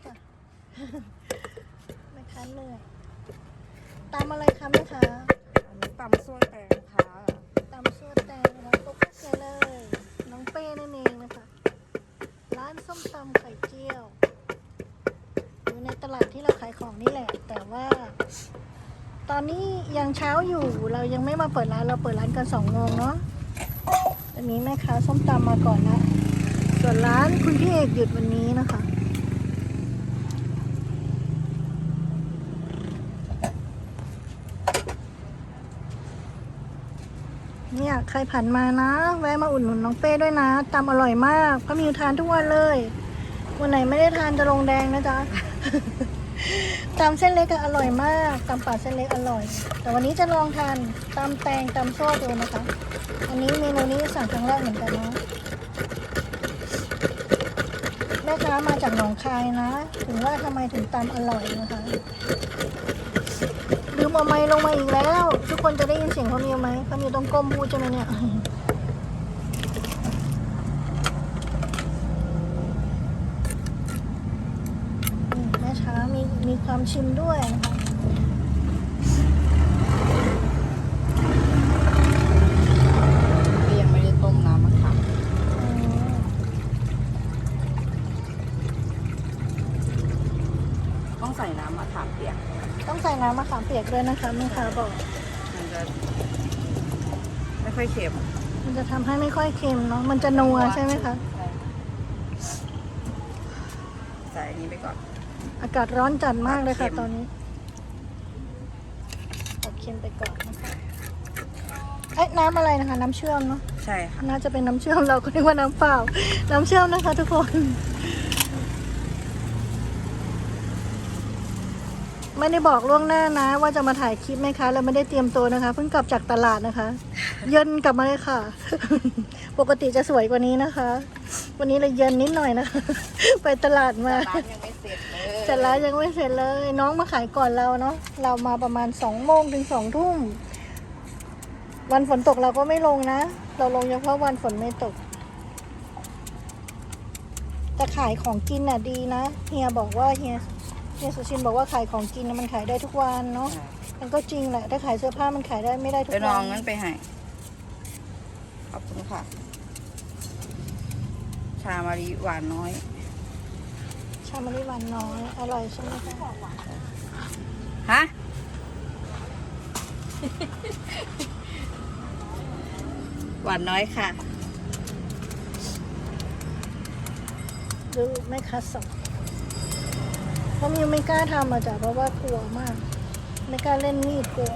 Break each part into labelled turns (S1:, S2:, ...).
S1: าก็ร้อนจ้ะแม่ค้าเหนื่อยตำอะไรคะแม่ค้า
S2: อันนี้ตำซั่วแตงค่ะ
S1: ตำซั่วแตงแล้วก็กุ๊กเกเลย น้องเป้นั่นเองนะคะ ร้านส้มตำไข่เจียว อยู่ในตลาดที่เราขายของนี่แหละ แต่ว่า ตอนนี้ยังเช้าอยู่ เรายังไม่มาเปิดร้าน เราเปิดร้านกันสองโมงเนาะตอนนี้แม่ค้าส้มตำมาก่อนนะ ส่วนร้านคุณพี่เอกหยุดวันนี้นะคะ เนี่ยใครผ่านมานะ แวะมาอุดหนุนน้องเป้ด้วยนะตำอร่อยมากพระมิวทานทุกวันเลย วันไหนไม่ได้ทานจะลงแดงนะจ๊ะตำเส้นเล็กก็อร่อยมากตำป่าเส้นเล็กอร่อย แต่วันนี้จะลองทานตำแตงตำโซ่ดูนะคะอันนี้เมนูนี้สั่งครั้งแรกเหมือนกันนะแม่ค้ามาจากหนองคายนะ ถึงว่าทำไมถึงตำอร่อยนะคะ ลืมเอาไม้ลงมาอีกแล้ว ทุกคนจะได้ยินเสียงพะมิวไหมพะมิวต้องก้มพูดใช่ไหมเนี่ยนี่แม่ช้ามีมีความชิมด้วยนะคะ
S2: ก็ยังไม่ได้ต้มน้ำมะขาม
S1: อืม
S2: ต้องใส่น้ำมะขามเปียก
S1: ต้องใส่น้ำมะขามเปียกด้วยนะคะแม่ค้าบอก
S2: มันจะไม่ค่อยเค็ม
S1: มันจะทำให้ไม่ค่อยเค็มเนาะมันจะนัวใช่ไหมคะ
S2: ใส่อันนี้ไปก่อน
S1: อากาศร้อนจัดมากเลยค่ะ
S2: เค็ม
S1: ตอนนี้ตัดเค็มไปก่อนนะคะเอ๊ะน้ำอะไรนะคะ น้ำเชื่อมเนาะ
S2: ใช่ค่ะ
S1: น่าจะเป็นน้ำเชื่อมเราก็นึกว่าน้ำเปล่า น้ำเชื่อมนะคะ ทุกคน ไม่ได้บอกล่วงหน้านะ ว่าจะมาถ่ายคลิปไหมคะเราไม่ได้เตรียมตัวนะคะ เพิ่งกลับจากตลาดนะคะ เย็นกลับมาเลยค่ะ ปกติจะสวยกว่านี้นะคะ วันนี้เลยเย็นนิดหน่อยนะคะ ไปตลาดมา
S2: ร้านยังไม่เสร็จเลย
S1: แต่ร้านยังไม่เสร็จเลย น้องมาขายก่อนเราเนาะ เรามาประมาณสองโมงถึงสองทุ่ม วันฝนตกเราก็ไม่ลงนะ เราลงเฉพาะวันฝนไม่ตกแต่ขายของกินน่ะดีนะ เฮียบอกว่าเฮีย เฮียสุชินบอกว่าขายของกินน่ะมันขายได้ทุกวันเนาะ มันก็จริงแหละ ถ้าขายเสื้อผ้ามันขายได้ไม่ได้ทุก
S2: ไป
S1: วัน
S2: ลองงั้นไปให้ ขอบคุณค่ะ ชามารีหวานน้อย
S1: ชามะลิหวานน้อย อร่อยใช่ไหมคะ
S2: ฮะ หวานน้อยค่ะ
S1: ดูไม่คัดสอง เพราะมิวไม่กล้าทำมาจากเพราะว่ากลัวมาก ไม่กล้าเล่นมีดกลัว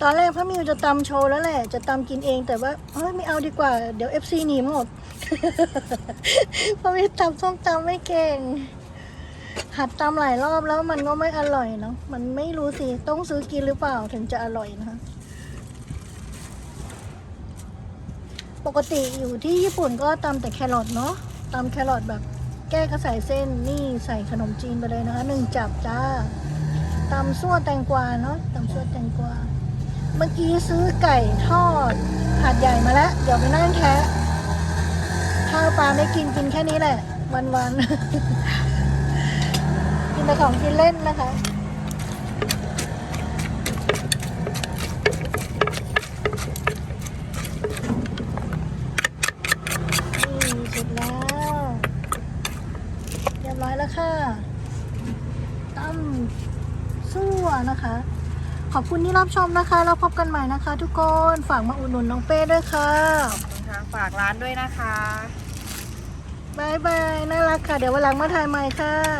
S1: ตอนแรกพระมิวจะตำโชว์แล้วแหละ จะตำกินเองแต่ว่าเฮ้ยไม่เอาดีกว่า เดี๋ยวเอฟซีหนีหมด พระมิวตำส้มตำไม่เก่ง หัดตำหลายรอบแล้วมันก็ไม่อร่อยเนาะมันไม่รู้สิ ต้องซื้อกินหรือเปล่าถึงจะอร่อยนะคะ ปกติอยู่ที่ญี่ปุ่นก็ตำแต่แครอทเนาะตำแครอทแบบแก้ก็ใส่เส้นนี่ใส่ขนมจีนไปเลยนะคะหนึ่งจับจ้าตำซั่วแตงกวาเนาะตำซั่วแตงกวาเมื่อกี้ซื้อไก่ทอดหาดใหญ่มาแล้ว เดี๋ยวไปนั่งแคะข้าวปลาไม่กินกินแค่นี้แหละ วันๆ กินแต่ของกินเล่นนะคะนี่เสร็จแล้ว เรียบร้อยแล้วค่ะตั้มซั่วนะคะ ขอบคุณที่รับชมนะคะ แล้วพบกันใหม่นะคะ ทุกคน ฝากมาอุดหนุนน้องเป้ด้วยค่ะ
S2: ขอบคุณค่ะฝากร้านด้วยนะคะ
S1: บายบาย น่ารักค่ะ เดี๋ยววันหลังมาถ่ายใหม่ค่ะ